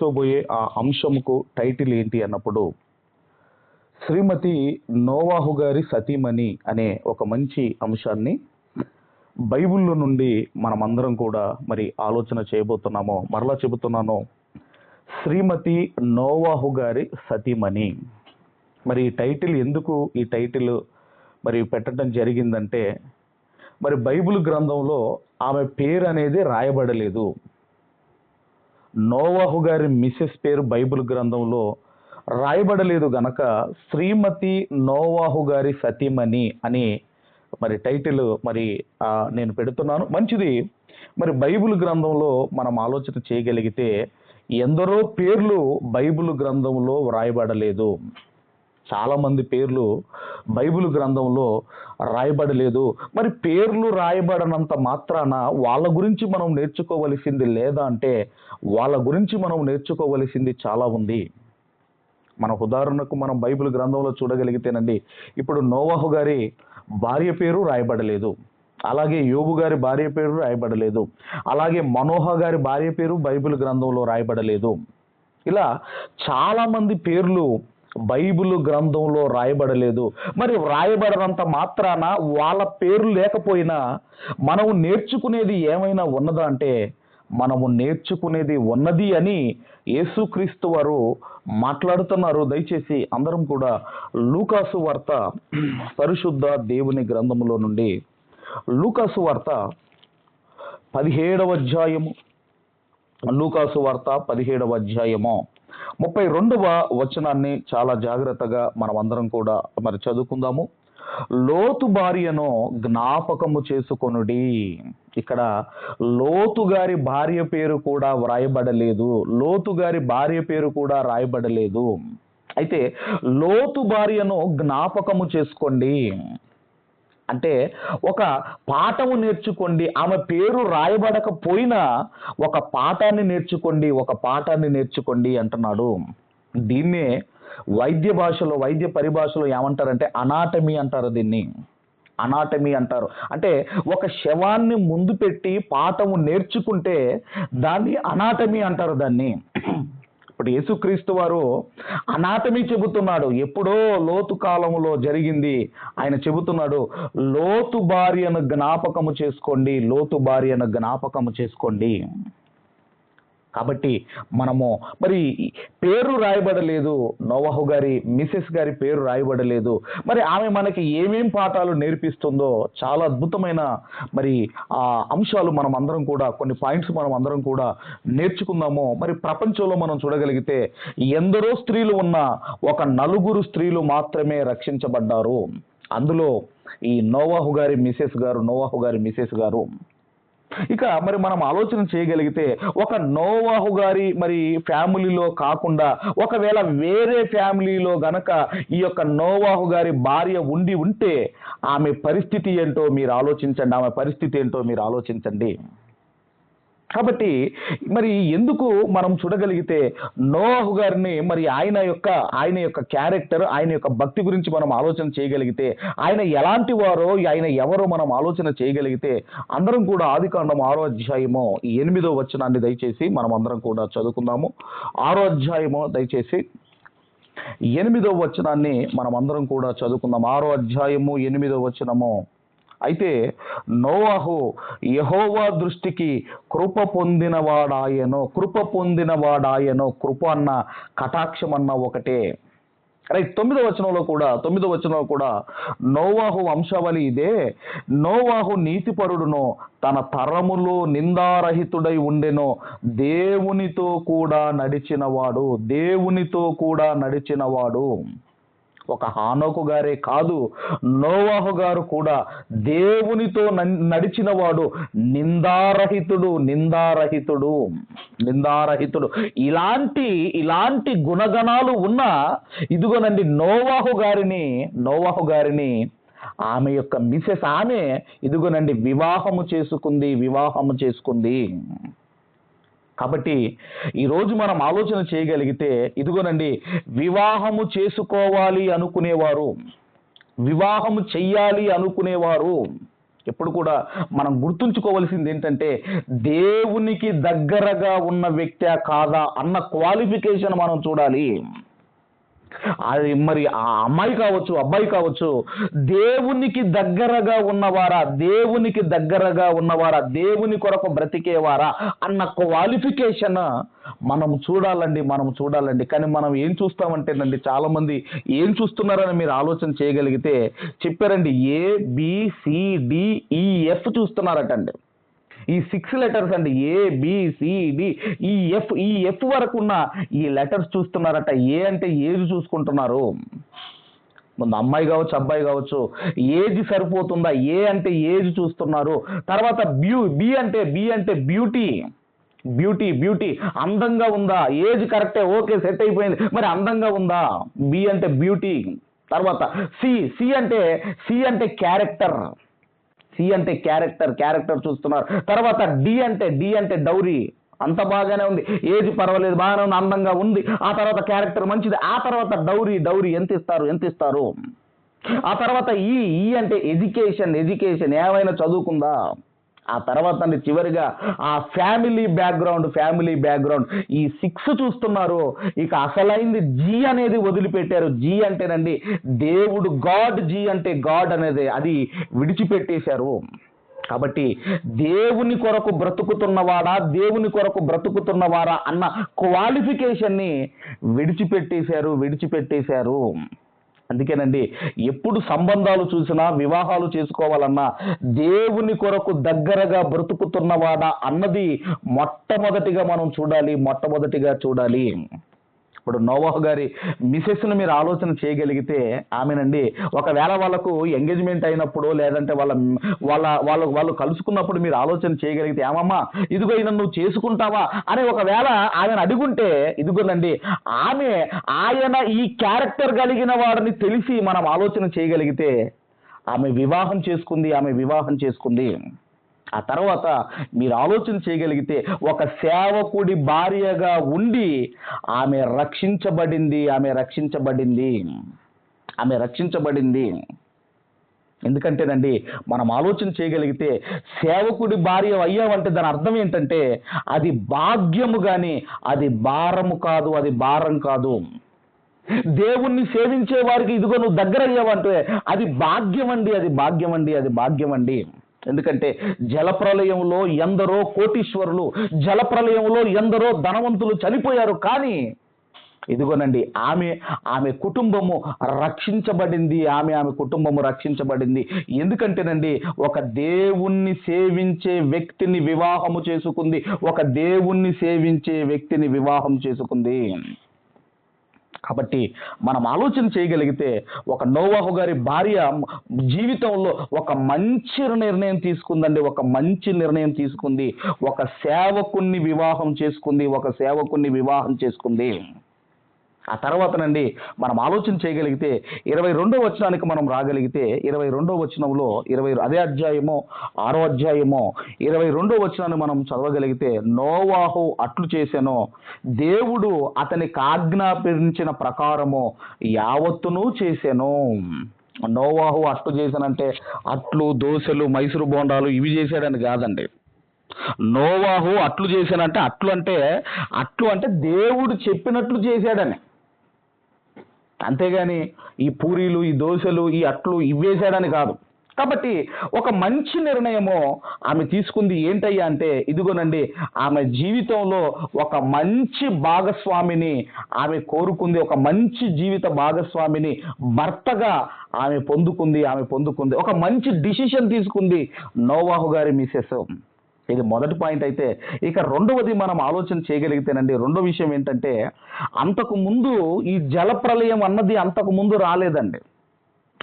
చర్చించుకోబోయే ఆ అంశముకు టైటిల్ ఏంటి అన్నప్పుడు శ్రీమతి నోవాహు గారి సతీమణి అనే ఒక మంచి అంశాన్ని బైబిల్లో నుండి మనమందరం కూడా మరి ఆలోచన చేయబోతున్నాము మరలా చెబుతున్నాను. శ్రీమతి నోవాహు గారి సతీమణి. మరి ఈ టైటిల్ ఎందుకు ఈ టైటిల్ మరి పెట్టడం జరిగిందంటే మరి బైబిల్ గ్రంథంలో ఆమె పేరు అనేది రాయబడలేదు. నోవాహు గారి మిసెస్ పేరు బైబిల్ గ్రంథంలో రాయబడలేదు గనక శ్రీమతి నోవాహు గారి సతీమణి అని మరి టైటిల్ మరి నేను పెడుతున్నాను. మంచిది. మరి బైబిల్ గ్రంథంలో మనం ఆలోచన చేయగలిగితే ఎందరో పేర్లు బైబిల్ గ్రంథంలో వ్రాయబడలేదు. చాలామంది పేర్లు బైబిల్ గ్రంథంలో రాయబడలేదు. మరి పేర్లు రాయబడనంత మాత్రాన వాళ్ళ గురించి మనం నేర్చుకోవలసింది లేదా అంటే వాళ్ళ గురించి మనం నేర్చుకోవలసింది చాలా ఉంది. మన ఉదాహరణకు మనం బైబిల్ గ్రంథంలో చూడగలిగితేనండి ఇప్పుడు నోవాహు గారి భార్య పేరు రాయబడలేదు. అలాగే యోబు గారి భార్య పేరు రాయబడలేదు. అలాగే మనోహ గారి భార్య పేరు బైబిల్ గ్రంథంలో రాయబడలేదు. ఇలా చాలామంది పేర్లు బైబిల్ గ్రంథంలో రాయబడలేదు. మరి వ్రాయబడనంత మాత్రాన వాళ్ళ పేరు లేకపోయినా మనము నేర్చుకునేది ఏమైనా ఉన్నదా అంటే మనము నేర్చుకునేది ఉన్నది అని యేసుక్రీస్తు వారు మాట్లాడుతున్నారు. దయచేసి అందరం కూడా లూకాసు వార్త పరిశుద్ధ దేవుని గ్రంథములో నుండి లూకాసు వార్త పదిహేడవ అధ్యాయము. లూకాసు వార్త పదిహేడవ అధ్యాయము. ముప్పై రెండవ వచనాన్ని చాలా జాగ్రత్తగా మనం అందరం కూడా మరి చదువుకుందాము. లోతు భార్యను జ్ఞాపకము చేసుకొనుడి. ఇక్కడ లోతు గారి భార్య పేరు కూడా వ్రాయబడలేదు. లోతు గారి భార్య పేరు కూడా రాయబడలేదు. అయితే లోతు భార్యను జ్ఞాపకము చేసుకోండి. అంటే ఒక పాఠము నేర్చుకోండి ఆమె పేరు రాయబడకపోయినా ఒక పాఠాన్ని నేర్చుకోండి ఒక పాఠాన్ని నేర్చుకోండి అంటున్నాడు. దీన్నే వైద్య భాషలో వైద్య పరిభాషలో ఏమంటారంటే అనాటమీ అంటారు దీన్ని. అనాటమీ అంటారు. అంటే ఒక శవాన్ని ముందు పెట్టి పాఠము నేర్చుకుంటే దాన్ని అనాటమీ అంటారు దాన్ని. ఇప్పుడు యేసుక్రీస్తు వారు అనాటమీ చెబుతున్నాడు. ఎప్పుడో లోతు కాలంలో జరిగింది. ఆయన చెబుతున్నాడు లోతు భార్యను జ్ఞాపకము చేసుకోండి లోతు భార్యను జ్ఞాపకము చేసుకోండి. కాబట్టి మనము మరి పేరు రాయబడలేదు. నోవహు గారి మిసెస్ గారి పేరు రాయబడలేదు. మరి ఆమె మనకి ఏమేం పాఠాలు నేర్పిస్తుందో చాలా అద్భుతమైన మరి ఆ అంశాలు మనం అందరం కూడా కొన్ని పాయింట్స్ మనం అందరం కూడా నేర్చుకుందాము. మరి ప్రపంచంలో మనం చూడగలిగితే ఎందరో స్త్రీలు ఉన్న ఒక నలుగురు స్త్రీలు మాత్రమే రక్షించబడ్డారు. అందులో ఈ నోవాహు గారి మిసెస్ గారు నోవాహు గారి మిసెస్ గారు ఇక మరి మనం ఆలోచన చేయగలిగితే ఒక నోవాహు గారి మరి ఫ్యామిలీలో కాకుండా ఒకవేళ వేరే ఫ్యామిలీలో గనక ఈ యొక్క నోవాహు గారి భార్య ఉండి ఉంటే ఆమె పరిస్థితి ఏంటో మీరు ఆలోచించండి ఆమె పరిస్థితి ఏంటో మీరు ఆలోచించండి. కాబట్టి మరి ఎందుకు మనం చూడగలిగితే నోహు గారిని మరి ఆయన యొక్క ఆయన యొక్క క్యారెక్టర్ ఆయన యొక్క భక్తి గురించి మనం ఆలోచన చేయగలిగితే ఆయన ఎలాంటి వారో ఆయన ఎవరో మనం ఆలోచన చేయగలిగితే అందరం కూడా ఆదికాండం ఆరో అధ్యాయము ఈ ఎనిమిదో వచనాన్ని దయచేసి మనం అందరం కూడా చదువుకుందాము. ఆరో అధ్యాయము దయచేసి ఎనిమిదో వచనాన్ని మనం అందరం కూడా చదువుకుందాం ఆరో అధ్యాయము ఎనిమిదో వచనము. అయితే నోవాహు యహోవా దృష్టికి కృప పొందినవాడాయనో కృప పొందినవాడాయనో కృప అన్న కటాక్షం అన్న ఒకటే. రైట్ తొమ్మిదో వచనంలో కూడా తొమ్మిదో వచనంలో కూడా నోవాహు వంశావళి ఇదే. నోవాహు నీతిపరుడును తన తరములో నిందారహితుడై ఉండెను దేవునితో కూడా నడిచినవాడు దేవునితో కూడా నడిచినవాడు. ఒక హానోకు గారే కాదు నోవాహు గారు కూడా దేవునితో న- నడిచినవాడు నిందారహితుడు నిందారహితుడు నిందారహితుడు. ఇలాంటి ఇలాంటి గుణగణాలు ఉన్న ఇదిగోనండి నోవాహు గారిని నోవాహు గారిని ఆమె యొక్క మిసెస్ ఆమె ఇదిగోనండి వివాహము చేసుకుంది వివాహము చేసుకుంది. కాబట్టి ఈరోజు మనం ఆలోచన చేయగలిగితే ఇదిగోనండి వివాహము చేసుకోవాలి అనుకునేవారు. వివాహము చెయ్యాలి అనుకునేవారు. ఎప్పుడు కూడా మనం గుర్తుంచుకోవలసింది ఏంటంటే దేవునికి దగ్గరగా ఉన్న వ్యక్తే కాదా అన్న క్వాలిఫికేషన్ మనం చూడాలి. అది మరి ఆ అమ్మాయి కావచ్చు అబ్బాయి కావచ్చు దేవునికి దగ్గరగా ఉన్నవారా దేవునికి దగ్గరగా ఉన్నవారా దేవుని కొరకు బ్రతికేవారా అన్న క్వాలిఫికేషన్ మనం చూడాలండి మనం చూడాలండి. కానీ మనం ఏం చూస్తామంటేనండి అండి చాలామంది ఏం చూస్తున్నారని మీరు ఆలోచన చేయగలిగితే చెప్పారండి ఏ బి సి చూస్తున్నారటండి. ఈ సిక్స్ లెటర్స్ అండి A B C D E F E F వరకు ఉన్న ఈ లెటర్స్ చూస్తున్నారట. ఏ అంటే ఏజ్ చూసుకుంటున్నారు? ముందు అమ్మాయి కావచ్చు అబ్బాయి కావచ్చు ఏజ్ సరిపోతుందా? ఏ అంటే ఏజ్ చూస్తున్నారు? తర్వాత బ్యూ బి అంటే బి అంటే బ్యూటీ బ్యూటీ బ్యూటీ అందంగా ఉందా? ఏజ్ కరెక్టే ఓకే సెట్ అయిపోయింది. మరి అందంగా ఉందా? బి అంటే బ్యూటీ తర్వాత సి సి అంటే సి అంటే క్యారెక్టర్ సి అంటే క్యారెక్టర్ క్యారెక్టర్ చూస్తున్నారు. తర్వాత డి అంటే డి అంటే డౌరీ. అంత బాగానే ఉంది. ఏజ్ పర్వాలేదు బాగానే ఉంది అందంగా ఉంది. ఆ తర్వాత క్యారెక్టర్ మంచిది. ఆ తర్వాత డౌరీ డౌరీ ఎంత ఇస్తారు ఎంత ఇస్తారు? ఆ తర్వాత ఈ ఈ అంటే ఎడ్యుకేషన్ ఎడ్యుకేషన్ ఏమైనా చదువుకుందా? ఆ తర్వాత అండి చివరిగా ఆ ఫ్యామిలీ బ్యాక్గ్రౌండ్ ఫ్యామిలీ బ్యాక్గ్రౌండ్. ఈ సిక్స్ చూస్తున్నారు. ఇక అసలైంది జీ అనేది వదిలిపెట్టారు. జీ అంటేనండి దేవుడు గాడ్ జీ అంటే గాడ్ అనేది అది విడిచిపెట్టేశారు. కాబట్టి దేవుని కొరకు బ్రతుకుతున్నవాడా దేవుని కొరకు బ్రతుకుతున్నవారా అన్న క్వాలిఫికేషన్ని విడిచిపెట్టేశారు విడిచిపెట్టేశారు. అందుకేనండి ఎప్పుడు సంబంధాలు చూసినా వివాహాలు చేసుకోవాలన్నా దేవుని కొరకు దగ్గరగా బ్రతుకుతున్నవాడా అన్నది మొట్టమొదటిగా మనం చూడాలి మొట్టమొదటిగా చూడాలి. ఇప్పుడు నోవాహ్ గారి మిసెస్ను మీరు ఆలోచన చేయగలిగితే ఆమెనండి ఒకవేళ వాళ్ళకు ఎంగేజ్మెంట్ అయినప్పుడు లేదంటే వాళ్ళ వాళ్ళ వాళ్ళు వాళ్ళు కలుసుకున్నప్పుడు మీరు ఆలోచన చేయగలిగితే ఏమమ్మా ఇదిగో ఈయన నువ్వు చేసుకుంటావా? అని ఒకవేళ ఆమెను అడుగుంటే ఇదిగోనండి ఆమె ఆయన ఈ క్యారెక్టర్ కలిగిన వాడిని తెలిసి మనం ఆలోచన చేయగలిగితే ఆమె వివాహం చేసుకుంది ఆమె వివాహం చేసుకుంది. ఆ తర్వాత మీరు ఆలోచన చేయగలిగితే ఒక సేవకుడి భార్యగా ఉండి ఆమె రక్షించబడింది ఆమె రక్షించబడింది ఆమె రక్షించబడింది. ఎందుకంటేనండి మనం ఆలోచన చేయగలిగితే సేవకుడి భార్య అయ్యావంటే దాని అర్థం ఏంటంటే అది భాగ్యము కానీ అది భారము కాదు అది భారం కాదు. దేవుణ్ణి సేవించే వారికి ఇదిగో నువ్వు దగ్గర అయ్యావంటే అది భాగ్యం అండి అది భాగ్యం అండి అది భాగ్యం అండి ఎందుకంటే జలప్రలయంలో ఎందరో కోటీశ్వరులు జలప్రలయంలో ఎందరో ధనవంతులు చనిపోయారు. కానీ ఇదిగోనండి ఆమె ఆమె కుటుంబము రక్షించబడింది ఆమె ఆమె కుటుంబము రక్షించబడింది. ఎందుకంటేనండి ఒక దేవుణ్ణి సేవించే వ్యక్తిని వివాహము చేసుకుంది ఒక దేవుణ్ణి సేవించే వ్యక్తిని వివాహం చేసుకుంది. కాబట్టి మనం ఆలోచన చేయగలిగితే ఒక నోవాహు గారి భార్య జీవితంలో ఒక మంచి నిర్ణయం తీసుకుందండి ఒక మంచి నిర్ణయం తీసుకుంది ఒక సేవకుణ్ణి వివాహం చేసుకుంది ఒక సేవకుణ్ణి వివాహం చేసుకుంది. ఆ తర్వాతనండి మనం ఆలోచన చేయగలిగితే ఇరవై రెండో వచనానికి మనం రాగలిగితే ఇరవై రెండో వచనంలో ఇరవై అదే అధ్యాయమో ఆరో అధ్యాయమో ఇరవై రెండో వచనాన్ని మనం చదవగలిగితే నోవాహు అట్లు చేశానో దేవుడు అతనికి ఆజ్ఞాపించిన ప్రకారము యావత్తును చేశాను నోవాహు అట్లు చేశానంటే అట్లు దోశలు మైసూరు బోండాలు ఇవి చేశాడని కాదండి. నోవాహు అట్లు చేశానంటే అట్లు అంటే అట్లు అంటే దేవుడు చెప్పినట్లు చేశాడని. అంతేగాని ఈ పూరీలు ఈ దోశలు ఈ అట్లు ఇవ్వేశాడని కాదు. కాబట్టి ఒక మంచి నిర్ణయము ఆమె తీసుకుంది ఏంటయ్యా అంటే ఇదిగోనండి ఆమె జీవితంలో ఒక మంచి భాగస్వామిని ఆమె కోరుకుంది ఒక మంచి జీవిత భాగస్వామిని భర్తగా ఆమె పొందుకుంది ఆమె పొందుకుంది ఒక మంచి డిసిషన్ తీసుకుంది నోవాహు గారి మిసెస్. ఇది మొదటి పాయింట్ అయితే ఇక రెండవది మనం ఆలోచన చేయగలిగితేనండి రెండో విషయం ఏంటంటే అంతకు ముందు ఈ జలప్రలయం అన్నది అంతకు ముందు రాలేదండి.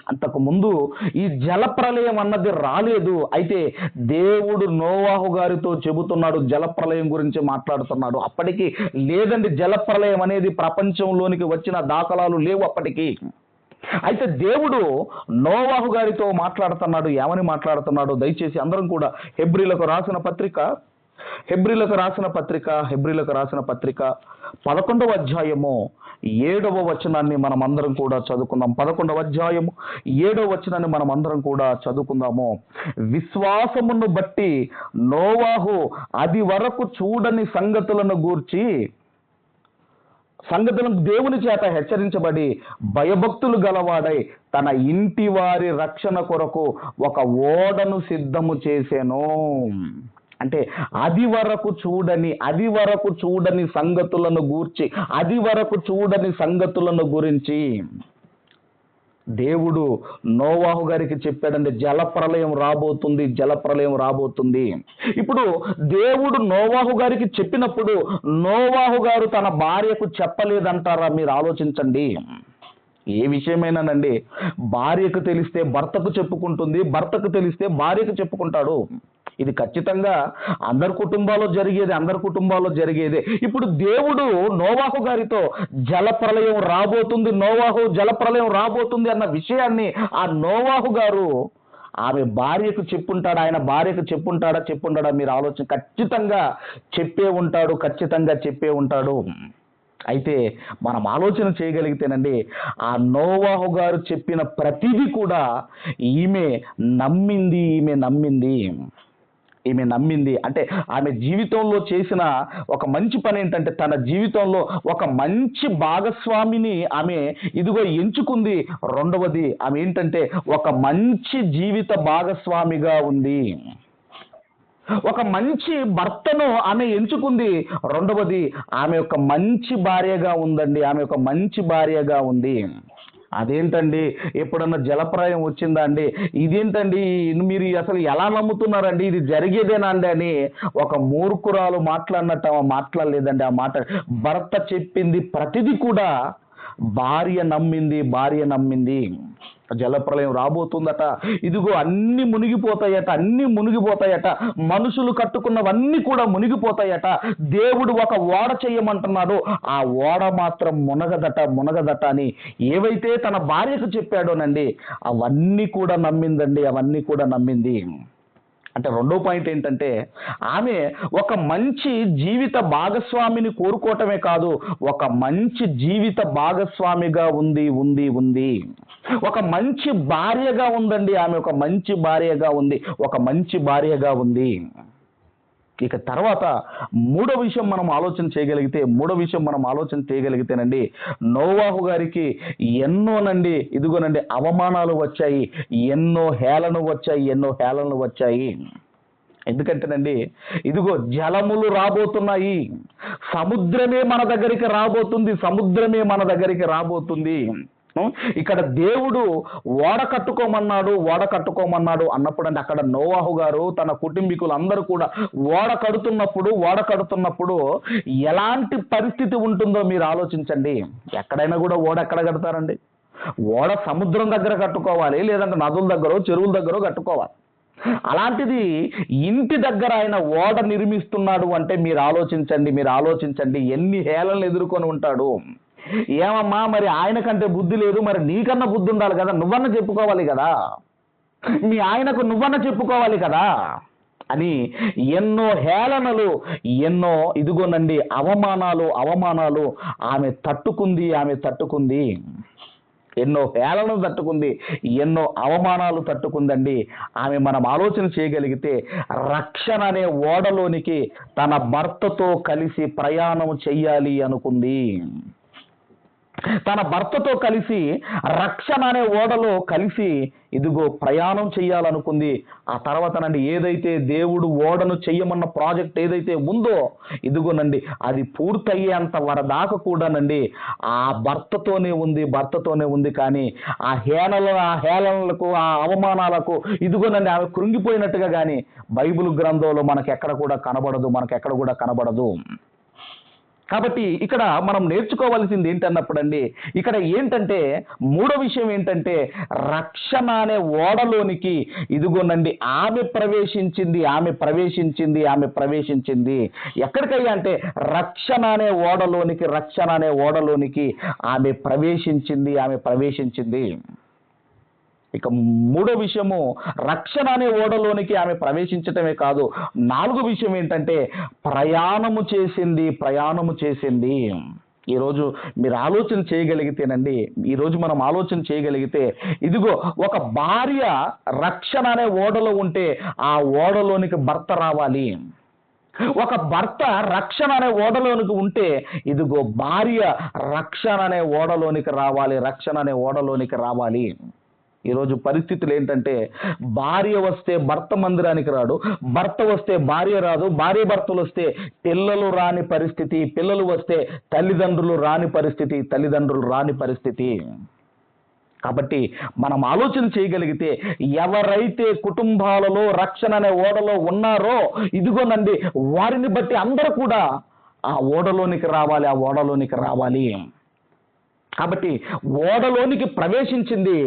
అంతకు ముందు ఈ జలప్రలయం అన్నది రాలేదు. అయితే దేవుడు నోవాహు గారితో చెబుతున్నాడు జలప్రలయం గురించి మాట్లాడుతున్నాడు. అప్పటికి లేదండి జలప్రలయం అనేది ప్రపంచంలోనికి వచ్చిన దాఖలాలు లేవు అప్పటికి. అయితే దేవుడు నోవాహు గారితో మాట్లాడుతున్నాడు ఏమని మాట్లాడుతున్నాడు దయచేసి అందరం కూడా హెబ్రిలకు రాసిన పత్రిక హెబ్రిలకు రాసిన పత్రిక హెబ్రిలకు రాసిన పత్రిక పదకొండవ అధ్యాయము ఏడవ వచనాన్ని మనం అందరం కూడా చదువుకుందాం. పదకొండవ అధ్యాయము ఏడవ వచనాన్ని మనం అందరం కూడా చదువుకుందాము. విశ్వాసమును బట్టి నోవాహు అది వరకు చూడని సంగతులను గూర్చి సంగతులను దేవుని చేత హెచ్చరించబడి భయభక్తులు గలవాడై తన ఇంటి వారి రక్షణ కొరకు ఒక ఓడను సిద్ధము చేసెను. అంటే అది వరకు చూడని అది వరకు చూడని సంగతులను గూర్చి అది వరకు చూడని సంగతులను గురించి దేవుడు నోవాహు గారికి చెప్పాడండి జలప్రలయం రాబోతుంది జలప్రలయం రాబోతుంది. ఇప్పుడు దేవుడు నోవాహు గారికి చెప్పినప్పుడు నోవాహు గారు తన భార్యకు చెప్పలేదంటారా? మీరు ఆలోచించండి. ఏ విషయమైనానండి? భార్యకు తెలిస్తే భర్తకు చెప్పుకుంటుంది భర్తకు తెలిస్తే భార్యకు చెప్పుకుంటాడు. ఇది ఖచ్చితంగా అందరి కుటుంబాల్లో జరిగేది అందరి కుటుంబాల్లో జరిగేదే. ఇప్పుడు దేవుడు నోవాహు గారితో జలప్రలయం రాబోతుంది నోవాహు జలప్రలయం రాబోతుంది అన్న విషయాన్ని ఆ నోవాహు గారు ఆమె భార్యకు చెప్పుంటాడు ఆయన భార్యకు చెప్పుంటాడా చెప్పుంటాడా మీరు ఆలోచన ఖచ్చితంగా చెప్పే ఉంటాడు ఖచ్చితంగా చెప్పే ఉంటాడు. అయితే మనం ఆలోచన చేయగలిగితేనండి ఆ నోవాహు గారు చెప్పిన ప్రతిదీ కూడా ఈమె నమ్మింది ఈమె నమ్మింది. ఈమె నమ్మింది. అంటే ఆమె జీవితంలో చేసిన ఒక మంచి పని ఏంటంటే తన జీవితంలో ఒక మంచి భాగస్వామిని ఆమె ఇదిగో ఎంచుకుంది. రెండవది ఆమె ఏంటంటే ఒక మంచి జీవిత భాగస్వామిగా ఉంది. ఒక మంచి భర్తను ఆమె ఎంచుకుంది. రెండవది ఆమె యొక్క మంచి భార్యగా ఉందండి. ఆమె యొక్క మంచి భార్యగా ఉంది. అదేంటండి? ఎప్పుడన్నా జలప్రాయం వచ్చిందా అండి? ఇదేంటండి? మీరు అసలు ఎలా నమ్ముతున్నారండి? ఇది జరిగేదేనా అండి అని ఒక మూర్ఖురాలు మాట్లాడినట్టు ఆమె మాట్లాడలేదండి. ఆ మాట భర్త చెప్పింది ప్రతిదీ కూడా భార్య నమ్మింది భార్య నమ్మింది. జలప్రలయం రాబోతుందట. ఇదిగో అన్ని మునిగిపోతాయట అన్ని మునిగిపోతాయట. మనుషులు కట్టుకున్నవన్నీ కూడా మునిగిపోతాయట. దేవుడు ఒక ఓడ చేయమంటున్నాడు. ఆ ఓడ మాత్రం మునగదట మునగదట అని ఏవైతే తన భార్యకు చెప్పాడోనండి అవన్నీ కూడా నమ్మిందండి అవన్నీ కూడా నమ్మింది. అంటే రెండో పాయింట్ ఏంటంటే ఆమె ఒక మంచి జీవిత భాగస్వామిని కోరుకోవటమే కాదు ఒక మంచి జీవిత భాగస్వామిగా ఉంది ఉంది ఉంది. ఒక మంచి భార్యగా ఉందండి. ఆమె ఒక మంచి భార్యగా ఉంది. ఒక మంచి భార్యగా ఉంది. ఇక తర్వాత మూడో విషయం మనం ఆలోచన చేయగలిగితే మూడో విషయం మనం ఆలోచన చేయగలిగితేనండి నోవాహు గారికి ఎన్నోనండి ఇదిగోనండి అవమానాలు వచ్చాయి. ఎన్నో హేళన వచ్చాయి ఎన్నో హేళనలు వచ్చాయి. ఎందుకంటేనండి ఇదిగో జలములు రాబోతున్నాయి. సముద్రమే మన దగ్గరికి రాబోతుంది సముద్రమే మన దగ్గరికి రాబోతుంది. ఇక్కడ దేవుడు ఓడ కట్టుకోమన్నాడు ఓడ కట్టుకోమన్నాడు అన్నప్పుడు అంటే అక్కడ నోవాహు గారు తన కుటుంబీకులందరూ కూడా ఓడ కడుతున్నప్పుడు ఓడ కడుతున్నప్పుడు ఎలాంటి పరిస్థితి ఉంటుందో మీరు ఆలోచించండి. ఎక్కడైనా కూడా ఓడ ఎక్కడ కడతారండి? ఓడ సముద్రం దగ్గర కట్టుకోవాలి లేదంటే నదుల దగ్గర చెరువుల దగ్గర కట్టుకోవాలి. అలాంటిది ఇంటి దగ్గర ఆయన ఓడ నిర్మిస్తున్నాడు అంటే మీరు ఆలోచించండి మీరు ఆలోచించండి ఎన్ని హేళనలు ఎదుర్కొని ఉంటాడు. ఏమమ్మా మరి ఆయన కంటే బుద్ధి లేదు మరి నీకన్నా బుద్ధి ఉండాలి కదా నువ్వన్నా చెప్పుకోవాలి కదా. మీ ఆయనకు నువ్వన్నా చెప్పుకోవాలి కదా. అని ఎన్నో హేళనలు ఎన్నో ఇదిగోనండి అవమానాలు అవమానాలు ఆమె తట్టుకుంది ఆమె తట్టుకుంది. ఎన్నో హేళనలు తట్టుకుంది ఎన్నో అవమానాలు తట్టుకుందండి. ఆమె మనం ఆలోచన చేయగలిగితే రక్షణ అనే ఓడలోనికి తన భర్తతో కలిసి ప్రయాణం చెయ్యాలి అనుకుంది. తన భర్తతో కలిసి రక్షణ అనే ఓడలో కలిసి ఇదిగో ప్రయాణం చేయాలనుకుంది ఆ తర్వాతనండి ఏదైతే దేవుడు ఓడను చెయ్యమన్న ప్రాజెక్ట్ ఏదైతే ఉందో ఇదిగోనండి అది పూర్తయ్యేంత వరదాకా కూడానండి ఆ భర్తతోనే ఉంది భర్తతోనే ఉంది కానీ ఆ హేళన ఆ హేళనలకు ఆ అవమానాలకు ఇదిగోనండి ఆమె కృంగిపోయినట్టుగా కానీ బైబిల్ గ్రంథంలో మనకు ఎక్కడ కూడా కనబడదు మనకు ఎక్కడ కూడా కనబడదు. కాబట్టి ఇక్కడ మనం నేర్చుకోవాల్సింది ఏంటన్నప్పుడండి ఇక్కడ ఏంటంటే మూడో విషయం ఏంటంటే రక్షణ అనే ఓడలోనికి ఇదిగోనండి ఆమె ప్రవేశించింది ఆమె ప్రవేశించింది ఆమె ప్రవేశించింది. ఎక్కడికయ్యా అంటే రక్షణ అనే ఓడలోనికి రక్షణ అనే ఓడలోనికి ఆమె ప్రవేశించింది ఆమె ప్రవేశించింది. ఇక మూడో విషయము రక్షణ అనే ఓడలోనికి ఆమె ప్రవేశించటమే కాదు. నాలుగో విషయం ఏంటంటే ప్రయాణము చేసింది ప్రయాణము చేసింది. ఈరోజు మీరు ఆలోచన చేయగలిగితేనండి ఈరోజు మనం ఆలోచన చేయగలిగితే ఇదిగో ఒక భార్య రక్షణ అనే ఓడలో ఉంటే ఆ ఓడలోనికి భర్త రావాలి. ఒక భర్త రక్షణ అనే ఓడలోనికి ఉంటే ఇదిగో భార్య రక్షణ అనే ఓడలోనికి రావాలి రక్షణ అనే ఓడలోనికి రావాలి. ఈరోజు పరిస్థితులు ఏంటంటే భార్య వస్తే భర్త మందిరానికి రాడు భర్త వస్తే భార్య రాదు భార్య భర్తలు వస్తే పిల్లలు రాని పరిస్థితి పిల్లలు వస్తే తల్లిదండ్రులు రాని పరిస్థితి తల్లిదండ్రులు రాని పరిస్థితి. కాబట్టి మనం ఆలోచన చేయగలిగితే ఎవరైతే కుటుంబాలలో రక్షణ అనే ఓడలో ఉన్నారో ఇదిగోనండి వారిని బట్టి అందరూ కూడా ఆ ఓడలోనికి రావాలి ఆ ఓడలోనికి రావాలి. కాబట్టి ఓడలోనికి ప్రవేశించింది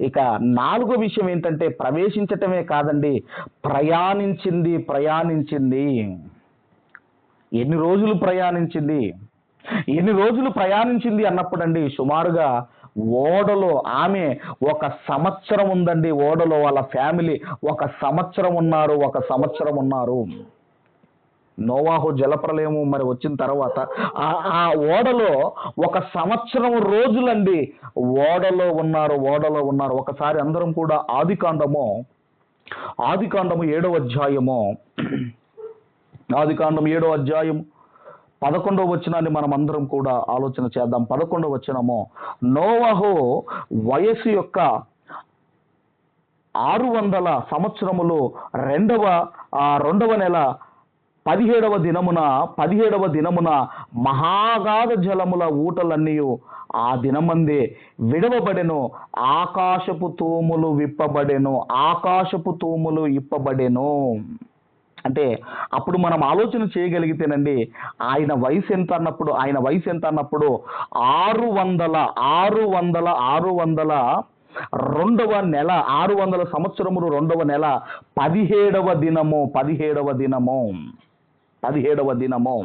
ఇక నాలుగో విషయం ఏంటంటే ప్రవేశించటమే కాదండి ప్రయాణించింది ప్రయాణించింది. ఎన్ని రోజులు ప్రయాణించింది? ఎన్ని రోజులు ప్రయాణించింది అన్నప్పుడండి సుమారుగా ఓడలో ఆమె ఒక సంవత్సరం ఉందండి ఓడలో వాళ్ళ ఫ్యామిలీ. ఒక సంవత్సరం ఉన్నారు ఒక సంవత్సరం ఉన్నారు. నోవాహు జలప్రలయము మరి వచ్చిన తర్వాత ఆ ఓడలో ఒక సంవత్సరం రోజులండి ఓడలో ఉన్నారు ఓడలో ఉన్నారు. ఒకసారి అందరం కూడా ఆది కాండము ఆది కాండము ఏడవ అధ్యాయము. ఆది కాండం ఏడవ అధ్యాయం పదకొండవ వచనాన్ని మనం అందరం కూడా ఆలోచన చేద్దాం. పదకొండవ వచనము నోవాహు వయస్సు యొక్క ఆరు వందల సంవత్సరములు రెండవ ఆ రెండవ నెల పదిహేడవ దినమున పదిహేడవ దినమున మహాగాధ జలముల ఊటలన్నీ ఆ దినమందే విడవబడెను ఆకాశపు తూములు విప్పబడెను ఆకాశపు తూములు ఇప్పబడెను. అంటే అప్పుడు మనం ఆలోచన చేయగలిగితేనండి ఆయన వయసు ఎంత అన్నప్పుడు ఆయన వయసు ఎంత అన్నప్పుడు ఆరు వందల ఆరు వందల ఆరు వందల రెండవ నెల ఆరు వందల సంవత్సరములు రెండవ నెల పదిహేడవ దినము పదిహేడవ దినము. పదిహేడవ దినము.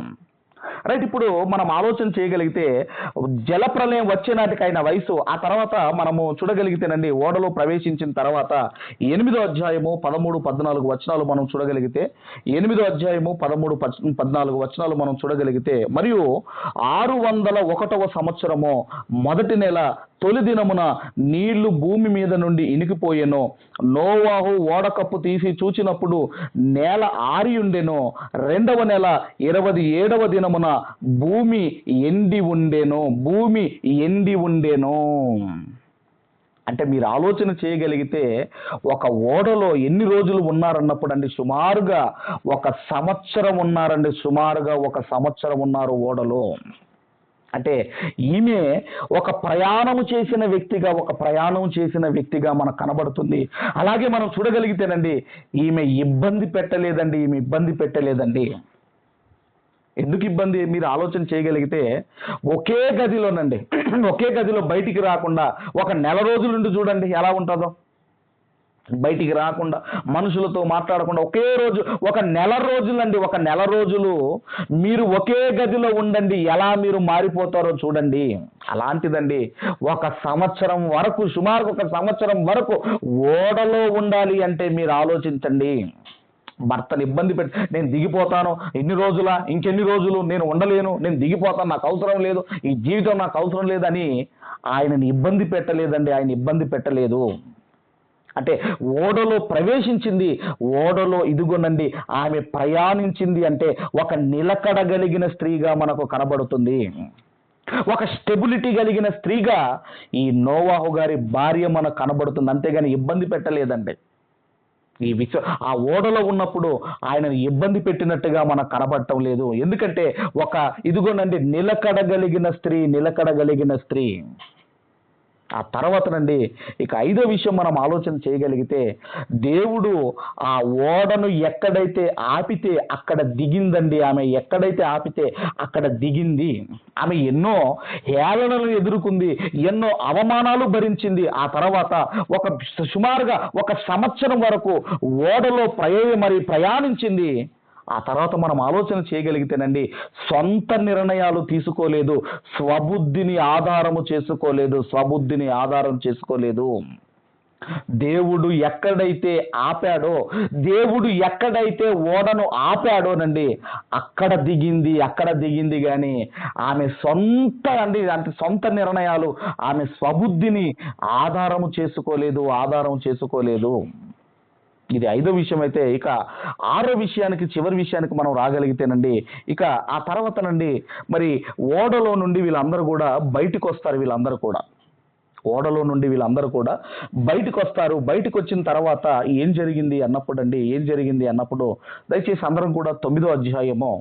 రైట్ ఇప్పుడు మనం ఆలోచన చేయగలిగితే జల ప్రళయం నాటికి ఆయన వయసు ఆ తర్వాత మనము చూడగలిగితేనండి ఓడలో ప్రవేశించిన తర్వాత ఎనిమిదో అధ్యాయము పదమూడు పద్నాలుగు వచనాలు మనం చూడగలిగితే ఎనిమిదో అధ్యాయము పదమూడు పద్- పద్నాలుగు వచనాలు మనం చూడగలిగితే మరియు ఆరు వందల ఒకటవ సంవత్సరము మొదటి నెల తొలి దినమున నీళ్ళు భూమి మీద నుండి ఇనికిపోయెను. నోవాహు ఓడకప్పు తీసి చూచినప్పుడు నేల ఆరి ఉండెను. రెండవ నెల ఇరవై ఏడవ దినమున భూమి ఎండి ఉండెను. భూమి ఎండి ఉండెను. అంటే మీరు ఆలోచన చేయగలిగితే ఒక ఓడలో ఎన్ని రోజులు ఉన్నారన్నప్పుడు అండి సుమారుగా ఒక సంవత్సరం ఉన్నారండి. సుమారుగా ఒక సంవత్సరం ఉన్నారు ఓడలో. అంటే ఈమె ఒక ప్రయాణము చేసిన వ్యక్తిగా ఒక ప్రయాణం చేసిన వ్యక్తిగా మనకు కనబడుతుంది. అలాగే మనం చూడగలిగితేనండి ఈమె ఇబ్బంది పెట్టలేదండి ఈమె ఇబ్బంది పెట్టలేదండి. ఎందుకు ఇబ్బంది? మీరు ఆలోచన చేయగలిగితే ఒకే గదిలోనండి ఒకే గదిలో బయటికి రాకుండా ఒక నెల రోజుల నుండి చూడండి ఎలా ఉంటుందో. బయటికి రాకుండా మనుషులతో మాట్లాడకుండా ఒకే రోజు ఒక నెల రోజులండి ఒక నెల రోజులు మీరు ఒకే గదిలో ఉండండి ఎలా మీరు మారిపోతారో చూడండి. అలాంటిదండి ఒక సంవత్సరం వరకు సుమారు ఒక సంవత్సరం వరకు ఓడలో ఉండాలి అంటే మీరు ఆలోచించండి. భర్తను ఇబ్బంది పెట్టి నేను దిగిపోతాను ఎన్ని రోజులా ఇంకెన్ని రోజులు నేను ఉండలేను నేను దిగిపోతాను నాకు అవసరం లేదు ఈ జీవితం నాకు అవసరం లేదని ఆయనని ఇబ్బంది పెట్టలేదండి ఆయన ఇబ్బంది పెట్టలేదు. అంటే ఓడలో ప్రవేశించింది ఓడలో ఇదిగోనండి ఆమె ప్రయాణించింది అంటే ఒక నిలకడగలిగిన స్త్రీగా మనకు కనబడుతుంది. ఒక స్టెబిలిటీ కలిగిన స్త్రీగా ఈ నోవాహు గారి భార్య మనకు కనబడుతుంది. అంతేగాని ఇబ్బంది పెట్టలేదండి. ఈ విశ్వ ఆ ఓడలో ఉన్నప్పుడు ఆయనను ఇబ్బంది పెట్టినట్టుగా మనకు కనబడటం లేదు. ఎందుకంటే ఒక ఇదిగోనండి నిలకడగలిగిన స్త్రీ నిలకడగలిగిన స్త్రీ. ఆ తర్వాతనండి ఇక ఐదో విషయం మనం ఆలోచన చేయగలిగితే దేవుడు ఆ ఓడను ఎక్కడైతే ఆపితే అక్కడ దిగిందండి ఆమె ఎక్కడైతే ఆపితే అక్కడ దిగింది. ఆమె ఎన్నో హేళనలు ఎదుర్కొంది ఎన్నో అవమానాలు భరించింది. ఆ తర్వాత ఒక సుమారుగా ఒక సంవత్సరం వరకు ఓడలో ప్రయో మరి ప్రయాణించింది. ఆ తర్వాత మనం ఆలోచన చేయగలిగితేనండి సొంత నిర్ణయాలు తీసుకోలేదు స్వబుద్ధిని ఆధారము చేసుకోలేదు స్వబుద్ధిని ఆధారం చేసుకోలేదు. దేవుడు ఎక్కడైతే ఆపాడో దేవుడు ఎక్కడైతే ఓడను ఆపాడోనండి అక్కడ దిగింది అక్కడ దిగింది కానీ ఆమె సొంత అండి అంటే సొంత నిర్ణయాలు ఆమె స్వబుద్ధిని ఆధారము చేసుకోలేదు ఆధారం చేసుకోలేదు. ఇది ఐదో విషయం అయితే ఇక ఆరో విషయానికి చివరి విషయానికి మనం రాగలిగితేనండి ఇక ఆ తర్వాతనండి మరి ఓడలో నుండి వీళ్ళందరూ కూడా బయటకు వస్తారు వీళ్ళందరూ కూడా. ఓడలో నుండి వీళ్ళందరూ కూడా బయటకు వస్తారు. బయటకు వచ్చిన తర్వాత ఏం జరిగింది అన్నప్పుడు అండి ఏం జరిగింది అన్నప్పుడు దయచేసి అందరం కూడా తొమ్మిదో అధ్యాయము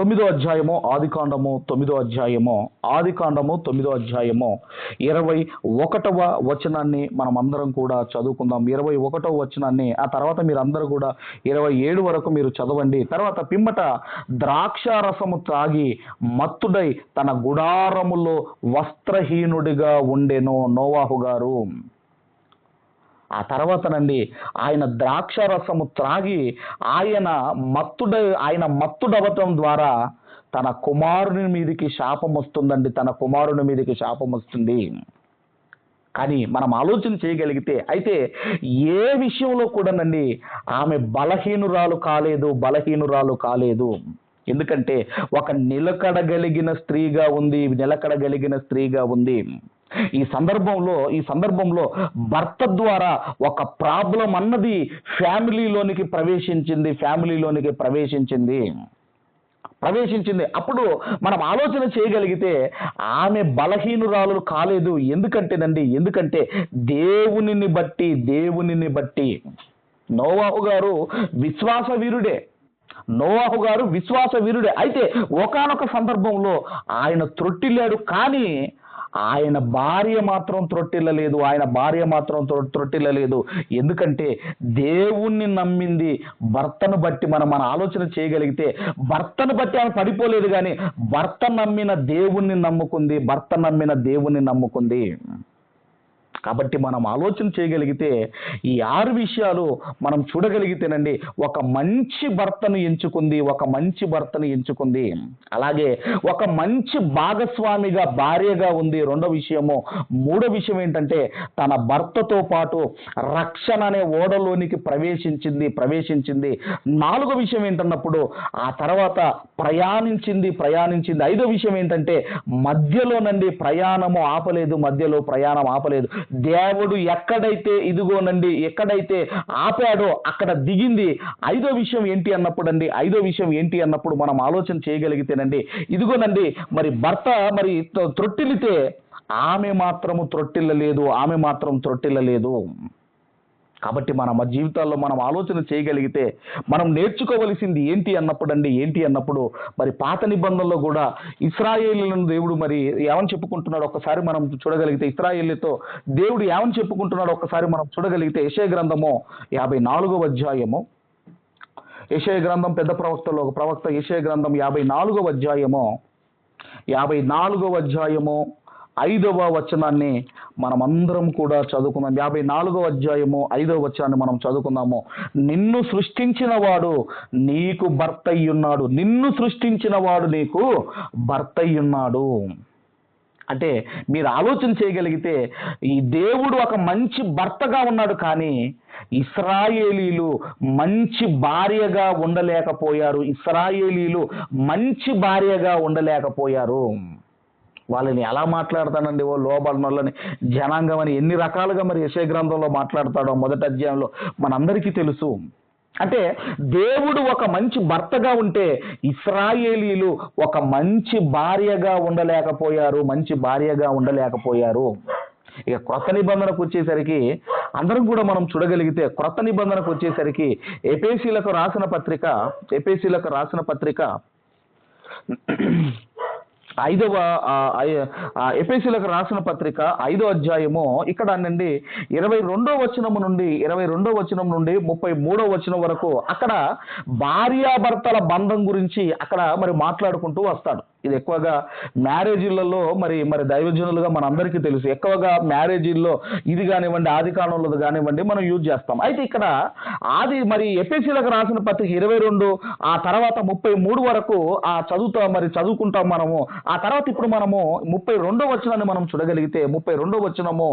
తొమ్మిదో అధ్యాయము ఆదికాండము తొమ్మిదో అధ్యాయము ఆదికాండము తొమ్మిదో అధ్యాయము. ఇరవై ఒకటవ వచనాన్ని మనం అందరం కూడా చదువుకుందాం. ఇరవై ఒకటవ వచనాన్ని ఆ తర్వాత మీరు అందరూ కూడా ఇరవై ఏడు వరకు మీరు చదవండి. తర్వాత పిమ్మట ద్రాక్షారసము త్రాగి మత్తుడై తన గుడారములో వస్త్రహీనుడిగా ఉండెను నోవాహు గారు. ఆ తర్వాతనండి ఆయన ద్రాక్షారసము త్రాగి ఆయన మత్తుడ ఆయన మత్తుడవటం ద్వారా తన కుమారుని మీదికి శాపం వస్తుందండి. తన కుమారుని మీదికి శాపం వస్తుంది. కానీ మనం ఆలోచన చేయగలిగితే అయితే ఏ విషయంలో కూడానండి ఆమె బలహీనురాలు కాలేదు బలహీనురాలు కాలేదు. ఎందుకంటే ఒక నిలకడగలిగిన స్త్రీగా ఉంది నిలకడగలిగిన స్త్రీగా ఉంది. ఈ సందర్భంలో ఈ సందర్భంలో భర్త ద్వారా ఒక ప్రాబ్లం అన్నది ఫ్యామిలీలోనికి ప్రవేశించింది ఫ్యామిలీలోనికి ప్రవేశించింది. ప్రవేశించింది. అప్పుడు మనం ఆలోచన చేయగలిగితే ఆమె బలహీనురాలు కాలేదు. ఎందుకంటేనండి ఎందుకంటే దేవునిని బట్టి దేవునిని బట్టి నోవాహు గారు విశ్వాస వీరుడే. నోవాహు గారు విశ్వాస వీరుడే. అయితే ఒకానొక సందర్భంలో ఆయన త్రొట్టిల్లాడు. కానీ ఆయన భార్య మాత్రం త్రొట్టిల్లలేదు ఆయన భార్య మాత్రం త్రొట్టిల్లలేదు. ఎందుకంటే దేవుణ్ణి నమ్మింది భర్తను బట్టి మనం మన ఆలోచన చేయగలిగితే భర్తను బట్టి ఆమె పడిపోలేదు కానీ భర్త నమ్మిన దేవుణ్ణి నమ్ముకుంది భర్త నమ్మిన దేవుణ్ణి నమ్ముకుంది. కాబట్టి మనం ఆలోచన చేయగలిగితే ఈ ఆరు విషయాలు మనం చూడగలిగితేనండి ఒక మంచి భర్తను ఎంచుకుంది ఒక మంచి భర్తను ఎంచుకుంది. అలాగే ఒక మంచి భాగస్వామిగా భార్యగా ఉంది రెండో విషయము. మూడో విషయం ఏంటంటే తన భర్తతో పాటు రక్షణ అనే ఓడలోనికి ప్రవేశించింది ప్రవేశించింది. నాలుగో విషయం ఏంటన్నప్పుడు ఆ తర్వాత ప్రయాణించింది ప్రయాణించింది. ఐదో విషయం ఏంటంటే మధ్యలోనండి ప్రయాణము ఆపలేదు మధ్యలో ప్రయాణం ఆపలేదు. దేవుడు ఎక్కడైతే ఇదిగోనండి ఎక్కడైతే ఆపాడో అక్కడ దిగింది. ఐదో విషయం ఏంటి అన్నప్పుడు అండి ఐదో విషయం ఏంటి అన్నప్పుడు మనం ఆలోచన చేయగలిగితేనండి ఇదిగోనండి మరి భర్త మరి త్రొట్టిల్లితే ఆమె మాత్రము త్రొట్టిల్లలేదు ఆమె మాత్రం త్రొట్టిల్లలేదు. కాబట్టి మన మన జీవితాల్లో మనం ఆలోచన చేయగలిగితే మనం నేర్చుకోవలసింది ఏంటి అన్నప్పుడు అండి ఏంటి అన్నప్పుడు మరి పాత నిబంధనలో కూడా ఇస్రాయేలీలను దేవుడు మరి ఏమని చెప్పుకుంటున్నాడు ఒక్కసారి మనం చూడగలిగితే ఇస్రాయేలీతో దేవుడు ఏమని చెప్పుకుంటున్నాడు ఒక్కసారి మనం చూడగలిగితే యశయ గ్రంథము యాభై నాలుగవ అధ్యాయము. యశయ గ్రంథం పెద్ద ప్రవక్తలో ఒక ప్రవక్త యశయ గ్రంథం యాభై నాలుగవ అధ్యాయము. యాభై నాలుగవ అధ్యాయము. ఐదవ వచనాన్ని మనమందరం కూడా చదువుకుందాం. యాభై నాలుగవ అధ్యాయము ఐదవ వచనాన్ని మనం చదువుకుందాము. నిన్ను సృష్టించిన వాడు నీకు భర్త అయ్యున్నాడు నిన్ను సృష్టించిన వాడు నీకు భర్త ఉన్నాడు అంటే మీరు ఆలోచన చేయగలిగితే ఈ దేవుడు ఒక మంచి భర్తగా ఉన్నాడు కానీ ఇస్రాయేలీలు మంచి భార్యగా ఉండలేకపోయారు. ఇస్రాయేలీలు మంచి భార్యగా ఉండలేకపోయారు. వాళ్ళని ఎలా మాట్లాడతానండి ఓ లోబడిన వాళ్ళని జనాంగం అని ఎన్ని రకాలుగా మరి యశయ గ్రంథంలో మాట్లాడతాడో మొదటి అధ్యాయంలో మనందరికీ తెలుసు. అంటే దేవుడు ఒక మంచి భర్తగా ఉంటే ఇస్రాయేలీలు ఒక మంచి భార్యగా ఉండలేకపోయారు మంచి భార్యగా ఉండలేకపోయారు. ఇక క్రొత్త నిబంధనకు వచ్చేసరికి అందరం కూడా మనం చూడగలిగితే క్రొత్త నిబంధనకు వచ్చేసరికి ఎపేసీలకు రాసిన పత్రిక ఎపేసీలకు రాసిన పత్రిక ఐదవ ఎపిసిలకు రాసిన పత్రిక ఐదో అధ్యాయము ఇక్కడ నుండి ఇరవై రెండో వచనము నుండి ఇరవై రెండో వచనం నుండి ముప్పై మూడో వచనం వరకు అక్కడ భార్యాభర్తల బంధం గురించి అక్కడ మరి మాట్లాడుకుంటూ వస్తాడు. ఇది ఎక్కువగా మ్యారేజీలలో మరి మరి దైవజనులుగా మనందరికీ తెలుసు. ఎక్కువగా మ్యారేజీల్లో ఇది కానివ్వండి ఆది కాలంలో కానివ్వండి మనం యూజ్ చేస్తాం. అయితే ఇక్కడ ఆది మరి ఎపిసీలకు రాసిన పత్రిక ఇరవై రెండు ఆ తర్వాత ముప్పై మూడు వరకు ఆ చదువుతా మరి చదువుకుంటాం మనము. ఆ తర్వాత ఇప్పుడు మనము ముప్పై రెండో వచనాన్ని మనం చూడగలిగితే ముప్పై రెండో వచనము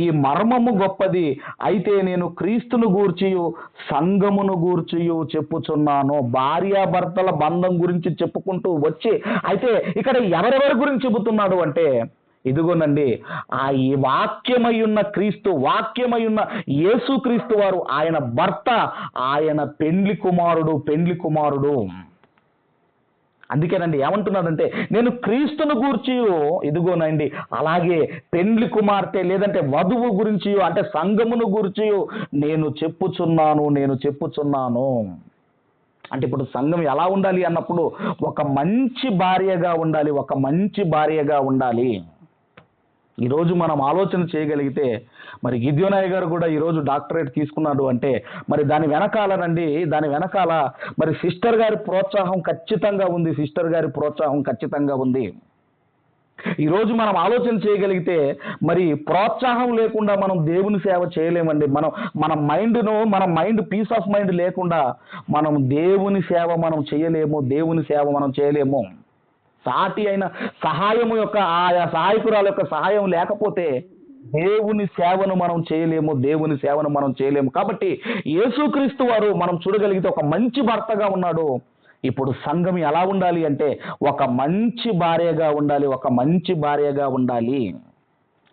ఈ మర్మము గొప్పది అయితే నేను క్రీస్తును గూర్చియు సంఘమును గూర్చియు చెప్పుచున్నాను. భార్యాభర్తల బంధం గురించి చెప్పుకుంటూ వచ్చి అయితే ఇక్కడ ఎవరెవరి గురించి చెబుతున్నాడు అంటే ఇదిగోనండి ఆ ఈ వాక్యమయ్యున్న క్రీస్తు వాక్యమై యేసుక్రీస్తు వారు ఆయన భర్త ఆయన పెండ్లి కుమారుడు పెండ్లి కుమారుడు. అందుకేనండి ఏమంటున్నాడంటే నేను క్రీస్తును గూర్చి ఇదిగోనండి అలాగే పెండ్లి కుమార్తె లేదంటే వధువు గురించి అంటే సంగమును గూర్చి నేను చెప్పుచున్నాను నేను చెప్పుచున్నాను. అంటే ఇప్పుడు సంఘం ఎలా ఉండాలి అన్నప్పుడు ఒక మంచి భార్యగా ఉండాలి ఒక మంచి భార్యగా ఉండాలి. ఈరోజు మనం ఆలోచన చేయగలిగితే మరి గిద్యోనాయ్ గారు కూడా ఈరోజు డాక్టరేట్ తీసుకున్నాడు అంటే మరి దాని వెనకాలనండి దాని వెనకాల మరి సిస్టర్ గారి ప్రోత్సాహం ఖచ్చితంగా ఉంది సిస్టర్ గారి ప్రోత్సాహం ఖచ్చితంగా ఉంది. ఈరోజు మనం ఆలోచన చేయగలిగితే మరి ప్రోత్సాహం లేకుండా మనం దేవుని సేవ చేయలేమండి. మనం మన మైండ్ను మన మైండ్ పీస్ ఆఫ్ మైండ్ లేకుండా మనం దేవుని సేవ మనం చేయలేము దేవుని సేవ మనం చేయలేము. సాటి అయిన సహాయము యొక్క ఆయా సహాయకురాల యొక్క సహాయం లేకపోతే దేవుని సేవను మనం చేయలేము దేవుని సేవను మనం చేయలేము. కాబట్టి యేసుక్రీస్తు వారు మనం చూడగలిగితే ఒక మంచి భర్తగా ఉన్నాడు. ఇప్పుడు సంఘం ఎలా ఉండాలి అంటే ఒక మంచి భార్యగా ఉండాలి ఒక మంచి భార్యగా ఉండాలి.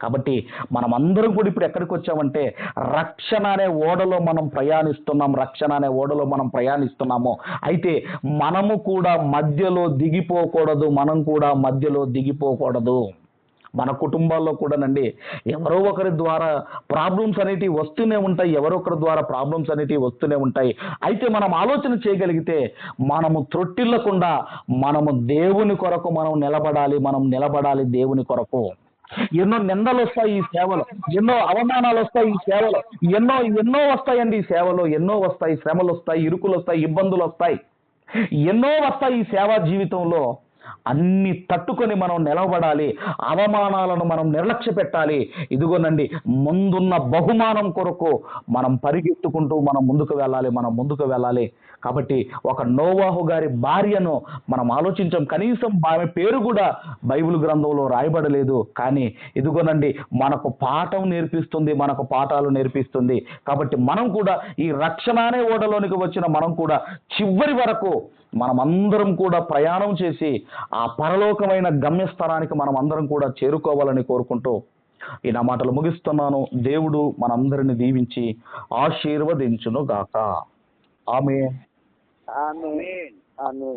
కాబట్టి మనం అందరం కూడా ఇప్పుడు ఎక్కడికి వచ్చామంటే రక్షణ అనే ఓడలో మనం ప్రయాణిస్తున్నాం రక్షణ అనే ఓడలో మనం ప్రయాణిస్తున్నాము. అయితే మనము కూడా మధ్యలో దిగిపోకూడదు మనం కూడా మధ్యలో దిగిపోకూడదు. మన కుటుంబాల్లో కూడానండి ఎవరో ఒకరి ద్వారా ప్రాబ్లమ్స్ అనేటివి వస్తూనే ఉంటాయి ఎవరో ఒకరి ద్వారా ప్రాబ్లమ్స్ అనేటివి వస్తూనే ఉంటాయి. అయితే మనం ఆలోచన చేయగలిగితే మనము త్రొట్టిల్లకుండా మనము దేవుని కొరకు మనం నిలబడాలి మనం నిలబడాలి దేవుని కొరకు. ఎన్నో నిందలు వస్తాయి ఈ సేవలో ఎన్నో అవమానాలు వస్తాయి ఈ సేవలో ఎన్నో ఎన్నో వస్తాయండి ఈ సేవలో ఎన్నో వస్తాయి శ్రమలు వస్తాయి ఇరుకులు వస్తాయి ఇబ్బందులు వస్తాయి. ఎన్నో వస్తాయి ఈ సేవా జీవితంలో అన్ని తట్టుకొని మనం నిలబడాలి అవమానాలను మనం నిర్లక్ష్య పెట్టాలి. ఇదిగోనండి ముందున్న బహుమానం కొరకు మనం పరిగెత్తుకుంటూ మనం ముందుకు వెళ్ళాలి మనం ముందుకు వెళ్ళాలి. కాబట్టి ఒక నోవాహు గారి భార్యను మనం ఆలోచించాం. కనీసం ఆమె పేరు కూడా బైబిల్ గ్రంథంలో రాయబడలేదు. కానీ ఇదిగోనండి మనకు పాఠం నేర్పిస్తుంది మనకు పాఠాలు నేర్పిస్తుంది. కాబట్టి మనం కూడా ఈ రక్షణ అనే ఓడలోనికి వచ్చిన మనం కూడా చివరి వరకు మనం అందరం కూడా ప్రయాణం చేసి ఆ పరలోకమైన గమ్యస్థానానికి మనం అందరం కూడా చేరుకోవాలని కోరుకుంటూ ఈ నా మాటలు ముగిస్తున్నాను. దేవుడు మనందరిని దీవించి ఆశీర్వదించును గాక ఆమె ఆమె ఆమె